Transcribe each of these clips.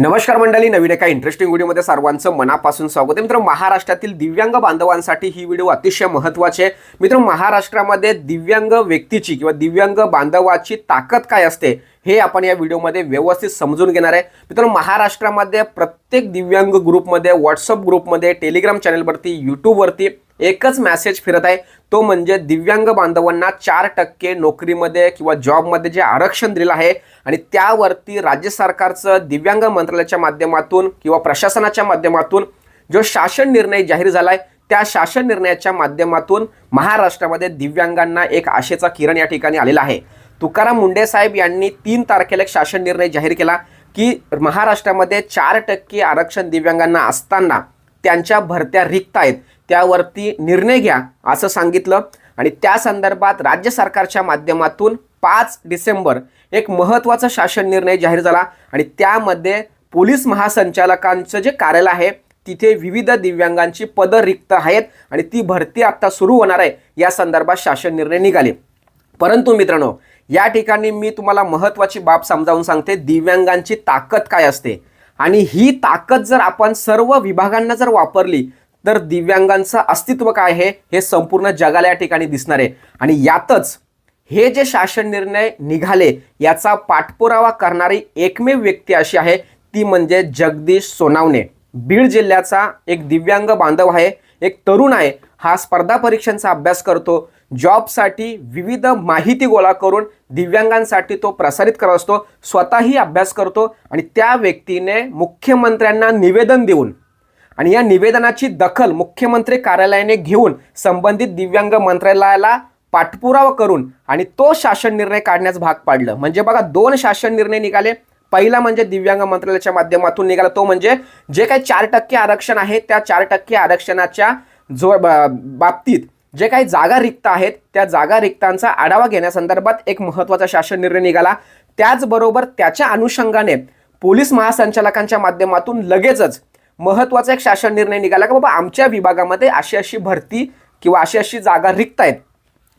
नमस्कार मंडळी नवीन एका इंटरेस्टिंग व्हिडिओमध्ये सर्वांचं मनापासून स्वागत आहे. मित्र महाराष्ट्रातील दिव्यांग बांधवांसाठी ही व्हिडिओ अतिशय महत्त्वाची आहे. मित्र महाराष्ट्रामध्ये दिव्यांग व्यक्तीची किंवा दिव्यांग बांधवाची ताकद काय असते हे आपण या व्हिडिओमध्ये व्यवस्थित समजून घेणार आहे. मित्रांनो महाराष्ट्रामध्ये प्रत्येक दिव्यांग ग्रुपमध्ये व्हॉट्सअप ग्रुपमध्ये टेलिग्राम चॅनलवरती यूट्यूबवरती एकच मॅसेज फिरत आहे. तो म्हणजे दिव्यांग बांधवांना चार टक्के नोकरीमध्ये किंवा जॉबमध्ये जे आरक्षण दिलेलं आहे आणि त्यावरती राज्य सरकारचं दिव्यांग मंत्रालयाच्या माध्यमातून किंवा प्रशासनाच्या माध्यमातून जो शासन निर्णय जाहीर झाला आहे त्या शासन निर्णयाच्या माध्यमातून महाराष्ट्रामध्ये दिव्यांगांना एक आशेचा किरण या ठिकाणी आलेला आहे. तुकाराम मुंडे साहेब यांनी तीन तारखेला एक शासन निर्णय जाहीर केला की महाराष्ट्रामध्ये चार टक्के आरक्षण दिव्यांगांना असताना त्यांच्या भरत्या रिक्त आहेत. त्यावरती निर्णय घ्या असं सांगितलं. आणि त्या संदर्भात राज्य सरकारच्या माध्यमातून पाच डिसेंबर एक महत्त्वाचा शासन निर्णय जाहीर झाला. आणि त्यामध्ये पोलीस महासंचालकांचं जे कार्यालय आहे तिथे विविध दिव्यांगांची पदं रिक्त आहेत आणि ती भरती आत्ता सुरू होणार आहे. या संदर्भात शासन निर्णय निघाले. परंतु मित्रांनो या ठिकाणी मी तुम्हाला महत्त्वाची बाब समजावून सांगते. दिव्यांगांची ताकद काय असते? आणि ही ताकद जर आपण सर्व विभागांना जर वापरली तर दिव्यांगांचं अस्तित्व काय आहे? हे संपूर्ण जगाला या ठिकाणी दिसणार आहे. आणि यातच हे जे शासन निर्णय निघाले याचा पाठपुरावा करणारी एकमेव व्यक्ती अशी आहे ती म्हणजे जगदीश सोनावणे. बीड जिल्ह्याचा एक दिव्यांग बांधव आहे. एक तरुण आहे हा स्पर्धा परीक्षांचा अभ्यास करतो. जॉबसाठी विविध माहिती गोळा करून दिव्यांगांसाठी तो प्रसारित करत असतो. स्वतःही अभ्यास करतो आणि त्या व्यक्तीने मुख्यमंत्र्यांना निवेदन देऊन आणि या निवेदनाची दखल मुख्यमंत्री कार्यालयाने घेऊन संबंधित दिव्यांग मंत्रालयाला पाठपुरावा करून आणि तो शासन निर्णय काढण्यास भाग पाडलं. म्हणजे बघा दोन शासन निर्णय निघाले. पहिला म्हणजे दिव्यांग मंत्रालयाच्या माध्यमातून निघाला. तो म्हणजे जे काही चार टक्के आरक्षण आहे त्या चार टक्के आरक्षणाच्या जो बाबतीत जे काही जागा रिक्त आहेत त्या जागा रिक्तांचा आढावा घेण्यासंदर्भात एक महत्त्वाचा शासन निर्णय निघाला. त्याचबरोबर त्याच्या अनुषंगाने पोलीस महासंचालकांच्या माध्यमातून लगेचच महत्त्वाचा एक शासन निर्णय निघाला की बाबा आमच्या विभागामध्ये अशी अशी भरती किंवा अशी अशी जागा रिक्त आहेत.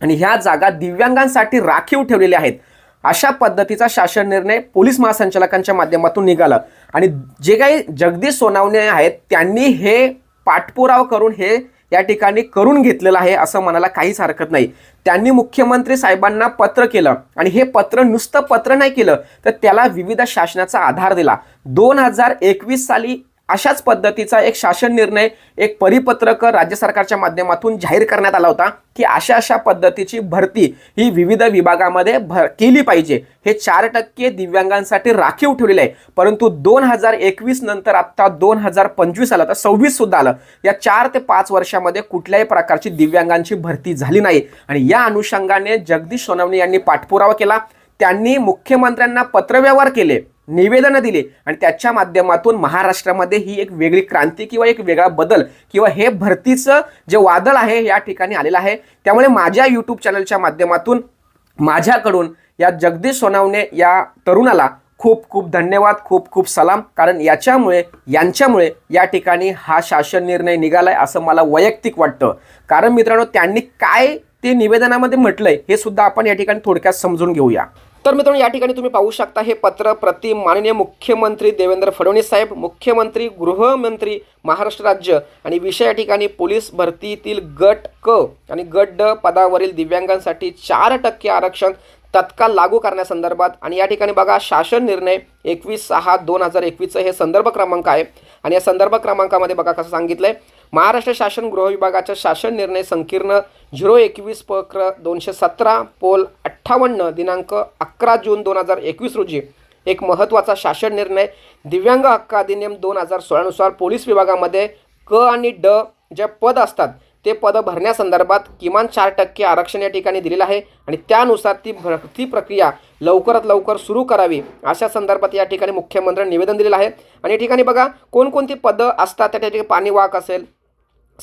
आणि ह्या जागा दिव्यांगांसाठी राखीव ठेवलेल्या आहेत. अशा पद्धतीचा शासन निर्णय पोलीस महासंचालकांच्या माध्यमातून निघाला. आणि जे काही जगदीश सोनावणे आहेत त्यांनी हे पाठपुरावा करून हे या ठिकाणी करून घेतलेलं आहे असं म्हणायला काहीच हरकत नाही. त्यांनी मुख्यमंत्री साहेबांना पत्र केलं आणि हे पत्र नुसतं पत्र नाही केलं तर त्याला विविध शासनाचा आधार दिला. दोन हजार एकवीस साली अशाच पद्धतीचा एक शासन निर्णय एक परिपत्रक राज्य सरकारच्या माध्यमातून जाहीर करण्यात आला होता की अशा अशा पद्धतीची भरती ही विविध विभागामध्ये भर केली पाहिजे. हे चार टक्के दिव्यांगांसाठी राखीव ठेवलेले आहे. परंतु दोन हजार एकवीस नंतर आत्ता दोन हजार पंचवीस आलं तर सव्वीस सुद्धा आलं. या चार ते पाच वर्षामध्ये कुठल्याही प्रकारची दिव्यांगांची भरती झाली नाही. आणि या अनुषंगाने जगदीश सोनवणे यांनी पाठपुरावा केला. त्यांनी मुख्यमंत्र्यांना पत्रव्यवहार केले निवेदनं दिली आणि त्याच्या माध्यमातून महाराष्ट्रामध्ये ही एक वेगळी क्रांती किंवा एक वेगळा बदल किंवा हे भरतीचं जे वादळ आहे या ठिकाणी आलेलं आहे. त्यामुळे माझ्या यूट्यूब चॅनलच्या माध्यमातून माझ्याकडून या जगदीश सोनावणे या तरुणाला खूप खूप धन्यवाद खूप खूप सलाम. कारण याच्यामुळे यांच्यामुळे या ठिकाणी हा शासन निर्णय निघालाय असं मला वैयक्तिक वाटतं. कारण मित्रांनो त्यांनी काय ते निवेदनामध्ये म्हटलंय हे सुद्धा आपण या ठिकाणी थोडक्यात समजून घेऊया. तर मित्रांनो या ठिकाणी तुम्ही पाहू शकता हे पत्र प्रति माननीय मुख्यमंत्री देवेंद्र फडणवीस साहेब मुख्यमंत्री गृहमंत्री महाराष्ट्र राज्य आणि विषय या ठिकाणी पोलीस भरतीतील गट क आणि गट ड पदावरील दिव्यांगांसाठी चार टक्के आरक्षण तत्काळ लागू करण्यासंदर्भात आणि या ठिकाणी बघा शासन निर्णय एकवीस सहा दोन हजार एकवीसचं हे संदर्भ क्रमांक आहे. आणि या संदर्भ क्रमांकामध्ये बघा कसं सांगितलं आहे महाराष्ट्र शासन गृहविभागाचा शासन निर्णय संकीर्ण झिरो एकवीस पक्र दोनशे सतरा पोल अठ्ठावन्न दिनांक अकरा जून दोन हजार एकवीस रोजी एक महत्त्वाचा शासन निर्णय दिव्यांग हक्क अधिनियम दोन हजार सोळानुसार पोलीस विभागामध्ये क आणि ड जे पद असतात ते पद भरण्यासंदर्भात किमान चार टक्के आरक्षण या ठिकाणी दिलेलं आहे आणि त्यानुसार ती भरती प्रक्रिया लवकरात लवकर सुरू करावी अशा संदर्भात या ठिकाणी मुख्यमंत्र्यांनी निवेदन दिलेलं आहे. आणि या ठिकाणी बघा कोणकोणती पदं असतात त्या ठिकाणी पाणीवाहक असेल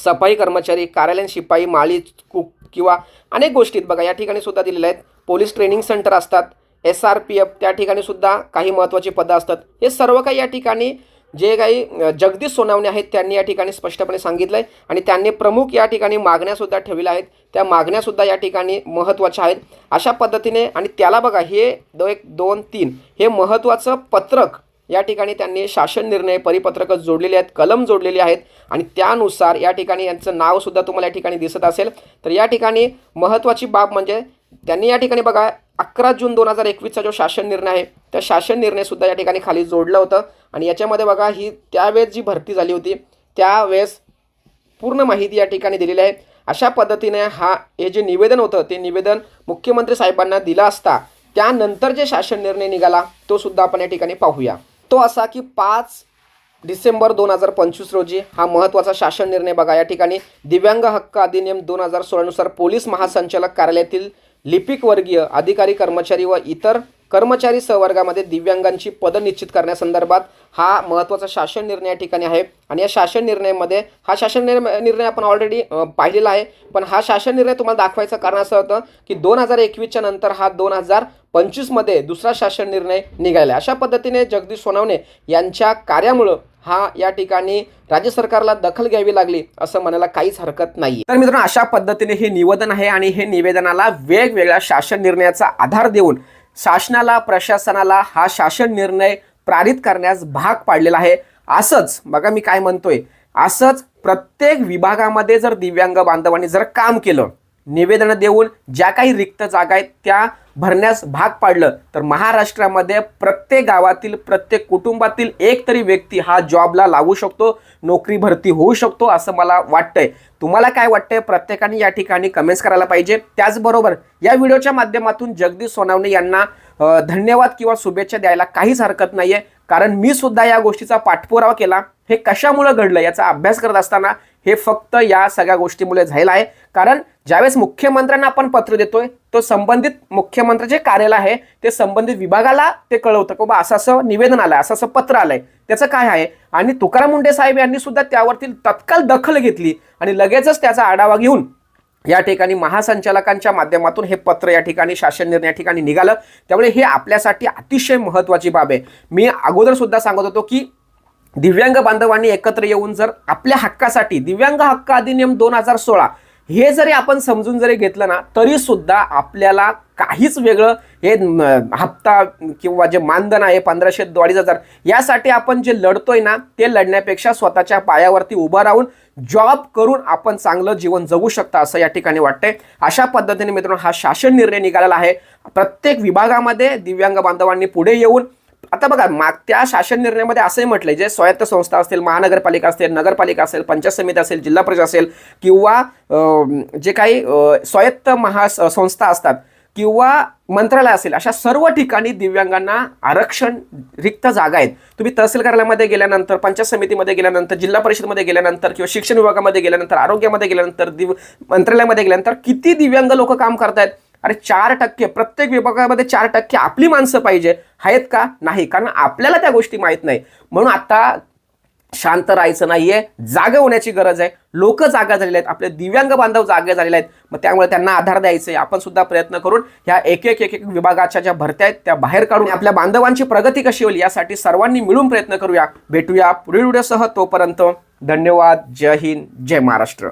सफाई कर्मचारी कार्यालयीन शिपाई माळी कुक किंवा अनेक गोष्टीत बघा या ठिकाणी सुद्धा दिलेल्या आहेत. पोलीस ट्रेनिंग सेंटर असतात. एस आर पी एफ त्या ठिकाणी सुद्धा काही महत्त्वाची पदं असतात. हे सर्व काही या ठिकाणी जे काही जगदीश सोनावणे आहेत त्यांनी या ठिकाणी स्पष्टपणे सांगितलं आहे आणि त्यांनी प्रमुख या ठिकाणी मागण्यासुद्धा ठेवल्या आहेत. त्या मागण्यासुद्धा या ठिकाणी महत्त्वाच्या आहेत. अशा पद्धतीने आणि त्याला बघा हे दो एक दोन तीन हे महत्त्वाचं पत्रक या ठिकाणी त्यांनी शासन निर्णय परिपत्रकं जोडलेले आहेत कलम जोडलेले आहेत आणि त्यानुसार या ठिकाणी यांचं नावसुद्धा तुम्हाला या ठिकाणी दिसत असेल. तर या ठिकाणी महत्त्वाची बाब म्हणजे त्यांनी या ठिकाणी बघा अकरा जून दोन हजार एकवीसचा जो शासन निर्णय आहे त्या शासन निर्णयसुद्धा या ठिकाणी खाली जोडलं होतं. आणि याच्यामध्ये बघा ही त्यावेळेस जी भरती झाली होती त्यावेळेस पूर्ण माहिती या ठिकाणी दिलेली आहे. अशा पद्धतीने हा हे जे निवेदन होतं ते निवेदन मुख्यमंत्री साहेबांना दिलं असता त्यानंतर जे शासन निर्णय निघाला तो सुद्धा आपण या ठिकाणी पाहूया. तो असा की पाच डिसेंबर दोन हजार पंचवीस रोजी हा महत्त्वाचा शासन निर्णय बघा. या ठिकाणी दिव्यांग हक्क अधिनियम दोन हजार सोळानुसार पोलीस महासंचालक कार्यालयातील लिपिक वर्गीय अधिकारी कर्मचारी व इतर कर्मचारी सहवर्गामध्ये दिव्यांगांची पदं निश्चित करण्यासंदर्भात हा महत्त्वाचा शासन निर्णय या ठिकाणी आहे. आणि या शासन निर्णयामध्ये हा शासन निर्णय निर्णय आपण ऑलरेडी पाहिलेला आहे. पण हा शासन निर्णय तुम्हाला दाखवायचं कारण असं होतं की दोन हजार एकवीसच्या नंतर हा दोन हजार पंचवीसमध्ये दुसरा शासन निर्णय निघाला अशा पद्धतीने जगदीश सोनवणे यांच्या कार्यामुळं हा या ठिकाणी राज्य सरकारला दखल घ्यावी लागली असं म्हणायला काहीच हरकत नाही तर मित्रांनो अशा पद्धतीने हे निवेदन आहे आणि हे निवेदनाला वेगवेगळ्या शासन निर्णयाचा आधार देऊन शासनाला प्रशासनाला हा शासन निर्णय पारित करण्यास भाग पाडलेला आहे. असंच बघा मी काय म्हणतोय. असंच प्रत्येक विभागामध्ये जर दिव्यांग बांधवांनी जर काम केलं निवेदनं देऊन ज्या काही रिक्त जागा आहेत त्या भरण्यास भाग पाडलं. तर महाराष्ट्रामध्ये प्रत्येक गावातील प्रत्येक कुटुंबातील एक तरी व्यक्ती हा जॉबला लागू शकतो नोकरी भरती होऊ शकतो असं मला वाटतंय. तुम्हाला काय वाटतंय? प्रत्येकाने या ठिकाणी कमेंट्स करायला पाहिजे. त्याचबरोबर या व्हिडिओच्या माध्यमातून जगदीश सोनावणे यांना धन्यवाद किंवा शुभेच्छा द्यायला काहीच हरकत नाहीये. कारण मी सुद्धा या गोष्टीचा पाठपुरावा केला. हे कशामुळे घडलं याचा अभ्यास करत असताना हे फक्त या सगळ्या गोष्टीमुळे झालेलं आहे. कारण ज्यावेळेस मुख्यमंत्र्यांना आपण पत्र देतोय तो संबंधित मुख्यमंत्र्याचे कार्यालय आहे ते संबंधित विभागाला ते कळवतं की बाबा असं असं निवेदन आलंय असं असं पत्र आलंय. त्याचं काय आहे? आणि तुकाराम मुंडे साहेब यांनी सुद्धा त्यावरती तत्काळ दखल घेतली आणि लगेचच त्याचा आढावा घेऊन या ठिकाणी महासंचालकांच्या माध्यमातून हे पत्र या ठिकाणी शासन निर्णय या ठिकाणी निघालं. त्यामुळे हे आपल्यासाठी अतिशय महत्त्वाची बाब आहे. मी अगोदर सुद्धा सांगत होतो की दिव्यांग बांधवांनी एकत्र येऊन जर आपल्या हक्कासाठी दिव्यांग हक्क अधिनियम दोन हजार सोळा हे जरी आपण समजून जरी घेतलं ना तरी सुद्धा आपल्याला काहीच वेगळं हे हप्ता किंवा जे मानधन आहे पंधराशे अडीच हजार यासाठी आपण जे लढतोय ना ते लढण्यापेक्षा स्वतःच्या पायावरती उभं राहून जॉब करून आपण चांगलं जीवन जगू शकता असं या ठिकाणी वाटतंय. अशा पद्धतीने मित्रांनो हा शासन निर्णय निघालेला आहे. प्रत्येक विभागामध्ये दिव्यांग बांधवांनी पुढे येऊन आता बघा मागच्या शासन निर्णयामध्ये असंही म्हटलंय जे स्वायत्त संस्था असतील महानगरपालिका असेल नगरपालिका असेल पंचायत समिती असेल जिल्हा परिषद असेल किंवा जे काही स्वायत्त महा संस्था असतात किंवा मंत्रालय असेल अशा सर्व ठिकाणी दिव्यांगांना आरक्षण रिक्त जागा आहेत. तुम्ही तहसील कार्यालयामध्ये गेल्यानंतर पंचायत समितीमध्ये गेल्यानंतर जिल्हा परिषदमध्ये गेल्यानंतर किंवा शिक्षण विभागामध्ये गेल्यानंतर आरोग्यामध्ये गेल्यानंतर दिव मंत्रालयामध्ये गेल्यानंतर किती दिव्यांग लोक काम करतायत? अरे चार टक्के प्रत्येक विभागामध्ये चार टक्के आपली माणसं पाहिजे. आहेत का? नाही. कारण आपल्याला त्या गोष्टी माहीत नाही. म्हणून आता शांत राहायचं नाहीये. जागा होण्याची गरज आहे. लोक जागा झालेले आहेत. आपले दिव्यांग बांधव जागे झालेले आहेत. मग त्यामुळे त्यांना आधार द्यायचे आपण सुद्धा प्रयत्न करून ह्या एक एक एक एक विभागाच्या ज्या भरत्या आहेत त्या बाहेर काढून आपल्या बांधवांची प्रगती कशी होईल यासाठी सर्वांनी मिळून प्रयत्न करूया. भेटूया पुढील व्हिडिओसह. तोपर्यंत धन्यवाद. जय हिंद. जय महाराष्ट्र.